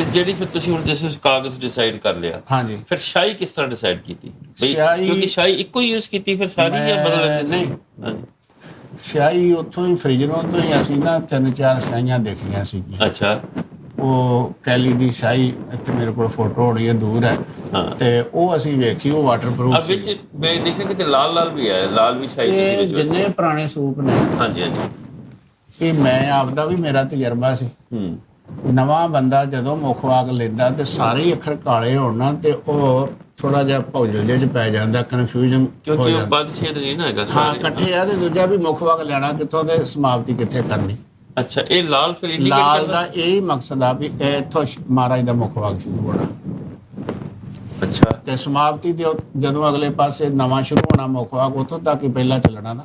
ਤੇ ਜਿਹੜੀ ਫਿਰ ਤੁਸੀਂ ਹੁਣ ਜਿਸ ਕਾਗਜ਼ ਡਿਸਾਈਡ ਕਰ ਲਿਆ ਹਾਂਜੀ। ਫਿਰ ਸ਼ਾਈ ਕਿਸ ਤਰ੍ਹਾਂ ਡਿਸਾਈਡ ਕੀਤੀ? ਬਈ ਕਿਉਂਕਿ ਸ਼ਾਈ ਇੱਕੋ ਹੀ ਯੂਜ਼ ਕੀਤੀ ਫਿਰ ਸਾਰੀ ਜਾਂ ਮੈਂ- ਬਦਲ ਲੈਂਦੇ ਸੀ? ਨਹੀਂ। ਹਾਂਜੀ। ਸਿਆਹੀ ਉੱਥੋਂ ਹੀ ਫ੍ਰਿਜਰੋਂ ਤੋਂ ਹੀ ਅਸੀਂ ਨਾ ਤਿੰਨ ਚਾਰ ਸਿਆਹੀਆਂ ਦੇਖੀਆਂ ਸੀਗੀਆਂ। ਅੱਛਾ। ਉਹ ਕੈਲੀ ਦੀ ਸ਼ਾਹੀ ਇੱਥੇ ਮੇਰੇ ਕੋਲ ਫੋਟੋ ਹੋਣੀ ਹੈ ਦੂਰ ਹੈ। ਹਾਂ। ਤੇ ਉਹ ਅਸੀਂ ਵੇਖੀ ਉਹ ਆ ਵਾਟਰਪ੍ਰੂਫ ਸੀ। ਵਿੱਚ ਮੈਂ ਦੇਖਿਆ ਕਿ ਲਾਲ ਲਾਲ ਵੀ ਆਇਆ ਲਾਲ ਵੀ ਸ਼ਾਈ ਤੁਸੀਂ ਇਹ ਵਿੱਚ ਜਿੰਨੇ ਪੁਰਾਣੇ ਸੂਪ ਨੇ। ਹਾਂਜੀ ਹਾਂਜੀ। ਇਹ ਮੈਂ ਆਪਦਾ ਵੀ ਮੇਰਾ ਤਜਰਬਾ ਸੀ। ਹੂੰ। ਨਵਾਂ ਬੰਦਾ ਜਦੋਂ ਮੁੱਖ ਵਾਕ ਲੈਂਦਾ ਤੇ ਸਾਰੇ ਹੀ ਅੱਖਰ ਕਾਲੇ ਹੋਣ ਤੇ ਉਹ ਥੋੜਾ ਜਿਹਾ ਭੌਜਲ ਜਿਹੇ ਚ ਪੈ ਜਾਂਦਾ ਕਨਫਿਊਜ਼ਨ ਹੋ ਕਿਉਂਕਿ ਉਹ ਬੰਦ ਛੇਦ ਨਹੀਂ ਨਾ ਹੈਗਾ ਹਾਂ ਸਾਰੇ। ਇਕੱਠੇ ਆ ਤੇ ਦੂਜਾ ਵੀ ਮੁੱਖ ਵਾਕ ਲੈਣਾ ਕਿੱਥੋਂ ਤੇ ਸਮਾਪਤੀ ਕਿੱਥੇ ਕਰਨੀ। ਅੱਛਾ ਇਹ ਲਾਲ ਫਿਰ ਇੰਡੀਕੇਟ ਲਾਲ ਦਾ ਇਹ ਹੀ ਮਕਸਦ ਆ ਵੀ ਇਹ ਇੱਥੋਂ ਮਹਾਰਾਜ ਦਾ ਮੁੱਖ ਵਾਕ ਸ਼ੁਰੂ ਹੋਣਾ। ਅੱਛਾ। ਤੇ ਸਮਾਪਤੀ ਉਹ- ਜਦੋਂ ਅਗਲੇ ਪਾਸੇ ਨਵਾਂ ਸ਼ੁਰੂ ਹੋਣਾ ਮੁੱਖ ਵਾਕ ਉੱਥੋਂ ਤੱਕ ਹੀ ਪਹਿਲਾਂ ਚੱਲਣਾ ਨਾ।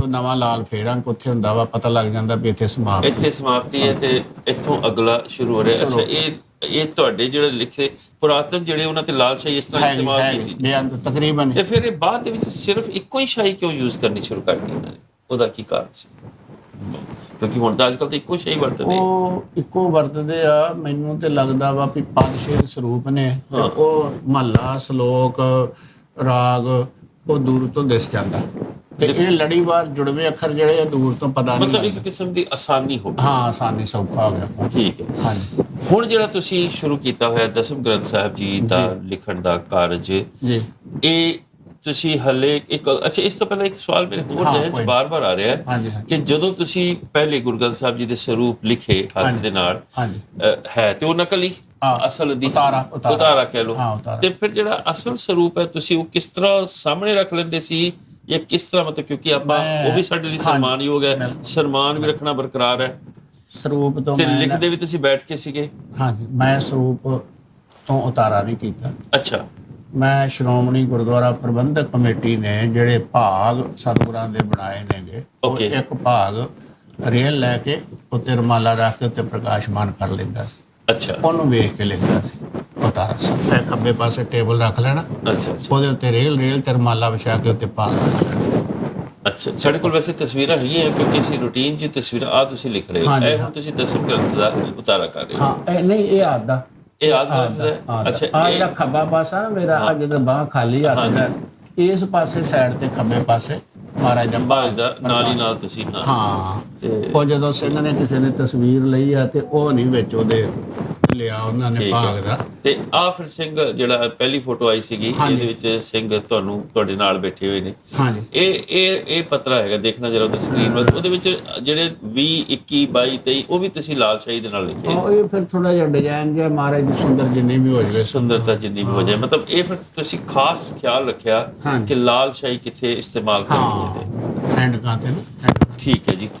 ਤੇ ਨਵਾਂ ਲਾਲ ਫੇਰਾਂ ਉੱਥੇ ਹੁੰਦਾ ਵਾ ਪਤਾ ਲੱਗ ਜਾਂਦਾ ਵੀ ਇੱਥੇ ਸਮਾਪਤੀ ਇੱਥੇ ਸਮਾਪਤੀ ਹੈ ਤੇ ਇੱਥੋਂ ਅਗਲਾ ਸ਼ੁਰੂ ਹੋ ਰਿਹਾ। ਅੱਛਾ ਇਹ ਇਹ ਤੁਹਾਡੇ ਜਿਹੜੇ ਲਿਖੇ ਪੁਰਾਤਨ ਜਿਹੜੇ ਉਹਨਾਂ ਤੇ ਲਾਲ ਸ਼ਾਹੀ ਇਸ ਤਰ੍ਹਾਂ ਇਸਤੇਮਾਲ ਕੀਤੀ। ਬੇਅੰਤ ਤਕਰੀਬਨ। ਤੇ ਫਿਰ ਇਹ ਬਾਅਦ ਦੇ ਵਿੱਚ ਸਿਰਫ ਇੱਕੋ ਹੀ ਸ਼ਾਹੀ ਕਿਉਂ ਯੂਜ਼ ਕਰਨੀ ਸ਼ੁਰੂ ਕਰਤੀ ਇਹਨਾਂ ਨੇ? ਉਹਦਾ ਕੀ ਕਾਰਨ ਸੀ? ਕਿਉਂਕਿ ਹੁਣ ਤਾਂ ਅੱਜਕੱਲ ਤਾਂ ਇੱਕੋ ਸ਼ਾਹੀ ਵਰਤਦੇ। ਉਹ ਇੱਕੋ ਵਰਤਦੇ ਆ। ਮੈਨੂੰ ਤੇ ਲੱਗਦਾ ਵਾ ਵੀ ਪੰਜ ਛੇ ਸਰੂਪ ਨੇ ਤੇ ਉਹ ਮਹੱਲਾ ਸ਼ਲੋਕ ਰਾਗ ਉਹ ਦੂਰ ਤੋਂ ਦਿਸ ਜਾਂਦਾ। ਤੇ ਇਹ ਲੜੀਵਾਰ ਜੁੜਵੇਂ ਅੱਖਰ ਜਿਹੜੇ ਆ ਦੂਰ ਤੋਂ ਪਤਾ ਨਹੀਂ ਮਤਲਬ ਇੱਕ ਕਿਸਮ ਦੀ ਆਸਾਨੀ ਹੋ ਗਈ ਹਾਂ ਆਸਾਨੀ ਸੌਖਾ ਹੋ ਗਿਆ ਠੀਕ ਹੈ ਹਾਂਜੀ ਹੁਣ ਜਿਹੜਾ ਤੁਸੀਂ ਸ਼ੁਰੂ ਕੀਤਾ ਹੋਇਆ ਦਸਮ ਗ੍ਰੰਥ ਸਾਹਿਬ ਜੀ ਦਾ ਲਿਖਣ ਦਾ ਕਾਰਜ ਜੀ ਇਹ ਤੁਸੀਂ ਹਲੇ ਇੱਕ ਅੱਛਾ ਇਸ ਤੋਂ ਪਹਿਲਾਂ ਇੱਕ ਸਵਾਲ ਮੇਰੇ ਹੋਰ ਹਾਂ, ਜ਼ਿਹਨ 'ਚ। ਬਾਰ-ਬਾਰ ਆ ਰਿਹਾ ਹੈ। ਕਿ ਜਦੋਂ ਤੁਸੀਂ ਪਹਿਲੇ ਗੁਰੂ ਗ੍ਰੰਥ ਸਾਹਿਬ ਜੀ ਦੇ ਸਰੂਪ ਲਿਖੇ ਹੱਥ। ਦੇ ਨਾਲ ਹੈ ਤੇ ਉਹ ਨਕਲੀ ਅਸਲ ਦੀ ਉਤਾਰਾ- ਉਤਾਰਾ। ਕਹਿ ਉਤਾਰਾ। ਤੇ ਫਿਰ ਜਿਹੜਾ ਅਸਲ ਸਰੂਪ ਹੈ ਤੁਸੀਂ ਉਹ ਕਿਸ ਤਰ੍ਹਾਂ ਸਾਹਮਣੇ ਰੱਖ ਲੈਂਦੇ ਸੀ ਜਾਂ ਕਿਸ ਤਰ੍ਹਾਂ ਮਤਲਬ ਕਿਉਂਕਿ ਆਪਾਂ ਉਹ ਵੀ ਸਾਡੇ ਲਈ ਸਨਮਾਨਯੋਗ ਹੈ। ਸਨਮਾਨ ਵੀ ਰੱਖਣਾ ਬਰਕਰਾਰ ਹੈ। ਸਰੂਪ ਤੋਂ ਮੈਂ ਲਿਖਦੇ ਵੀ ਤੁਸੀਂ ਬੈਠ ਕੇ ਸੀਗੇ। ਹਾਂਜੀ ਮੈਂ ਸਰੂਪ ਤੋਂ ਉਤਾਰਾ ਨਹੀਂ ਕੀਤਾ। ਅੱਛਾ। ਮੈਂ ਸ਼੍ਰੋਮਣੀ ਗੁਰਦੁਆਰਾ ਪ੍ਰਬੰਧਕ ਕਮੇਟੀ ਨੇ ਜਿਹੜੇ ਭਾਗ ਸਤਿਗੁਰਾਂ ਦੇ ਬਣਾਏ ਨੇਗੇ ਉਹ. ਇੱਕ ਭਾਗ ਰੇਲ ਲੈ ਕੇ ਉੱਤੇ ਰਮਾਲਾ ਰੱਖ ਕੇ ਉੱਤੇ ਪ੍ਰਕਾਸ਼ਮਾਨ ਕਰ ਲੈਂਦਾ ਸੀ। ਅੱਛਾ। ਉਹਨੂੰ ਵੇਖ ਕੇ ਲਿਖਦਾ ਸੀ। ਉਤਾਰਾ। ਸੱਤੇ ਖੱਬੇ ਪਾਸੇ ਟੇਬਲ ਰੱਖ ਲੈਣਾ। ਅੱਛਾ ਅੱਛਾ। ਉਹਦੇ ਉੱਤੇ ਰੇਲ ਰੇਲ ਤੇ ਰਮਾਲਾ ਵਿਛਾ ਕੇ ਉੱਤੇ ਰੱਖ ਲੈਣਾ। ਅੱਛਾ ਸਾਡੇ ਕੋਲ ਵੈਸੇ ਤਸਵੀਰਾਂ ਹੈਗੀਆਂ ਕਿਉਂਕਿ ਅਸੀਂ ਰੂਟੀਨ 'ਚ ਤਸਵੀਰਾਂ ਆ ਤੁਸੀਂ ਲਿਖ ਰਹੇ ਹੋ। ਇਹ ਹੁਣ ਹਾਂ। ਤੁਸੀਂ ਦਸਮ ਗ੍ਰੰਥ ਦਾ ਉਤਾਰਾ ਕਰ ਰਹੇ ਹੋ। ਹਾਂ ਇਹ ਨਹੀਂ ਇਹ ਆਦਾ ਇਹ ਆਦ ਹੈ? ਆ ਅੱਛਾ ਜਿਹੜਾ ਖੱਬਾ ਪਾਸਾ ਨਾ ਮੇਰਾ ਆ ਜਦੋਂ ਬਾਹ ਖਾਲੀ ਹੱਥ ਹਾਂਜੀ। ਦਾ ਇਸ ਪਾਸੇ ਸਾਈਡ ਤੇ ਖੱਬੇ ਪਾਸੇ ਮਹਾਰਾਜ ਦਾ ਬਾਜ ਦਾ ਨਾਲ ਹੀ ਨਾਲ ਤੁਸੀਂ ਹਾਂ। ਹਾਂ। ਤੇ- ਉਹ ਜਦੋਂ ਸਿੰਘ ਨੇ ਕਿਸੇ ਨੇ ਤਸਵੀਰ ਲਈ ਆ ਤੇ ਉਹ ਨਹੀਂ ਵਿੱਚ ਉਹਦੇ ਲਿਆ ਉਹਨਾਂ ਨੇ ਭਾਗ। ਦਾ। ਤੇ ਆ ਫਿਰ ਸਿੰਘ ਜਿਹੜਾ ਪਹਿਲੀ ਫੋਟੋ ਆਈ ਸੀਗੀ। ਇਹਦੇ ਵਿੱਚ ਸਿੰਘ ਤੁਹਾਨੂੰ ਤੁਹਾਡੇ ਨਾਲ ਬੈਠੇ ਹੋਏ ਨੇ। ਹਾਂਜੀ। ਇਹ ਇਹ ਇਹ ਪੱਤਰਾ ਹੈਗਾ ਦੇਖਣਾ ਜਰਾ ਉਧਰ ਸਕਰੀਨ 'ਤੇ ਉਹਦੇ ਵਿੱਚ ਜਿਹੜੇ 20 21 22 23 ਉਹ ਵੀ ਤੁਸੀਂ ਲਾਲ ਸ਼ਾਹੀ ਦੇ ਨਾਲ ਲਿਖੇ ਉਹ ਇਹ ਫਿਰ ਥੋੜਾ ਜਿਹਾ ਡਿਜ਼ਾਈਨ ਜਿਹਾ ਮਹਾਰਾਜ ਦੀ ਸੁੰਦਰ ਜਿੰਨੀ ਵੀ ਹੋ ਜਵੇ। ਸੁੰਦਰਤਾ ਜਿੰਨੀ ਵੀ ਹੋ ਜਾਏ। ਮਤਲਬ ਇਹ ਫਿਰ ਤੁਸੀਂ ਖਾਸ ਖਿਆਲ ਰੱਖਿਆ। ਕਿ ਲਾਲ ਸ਼ਾਹੀ ਕਿੱਥੇ ਇਸਤੇਮਾਲ ਕਰਨੀ ਹੈ। ਹੈਂਡ ਕਾਂ ਤੇ ਨਾ hand ਕਾਂ ਤੇ। ਠੀਕ ਹੈ ਜੀ।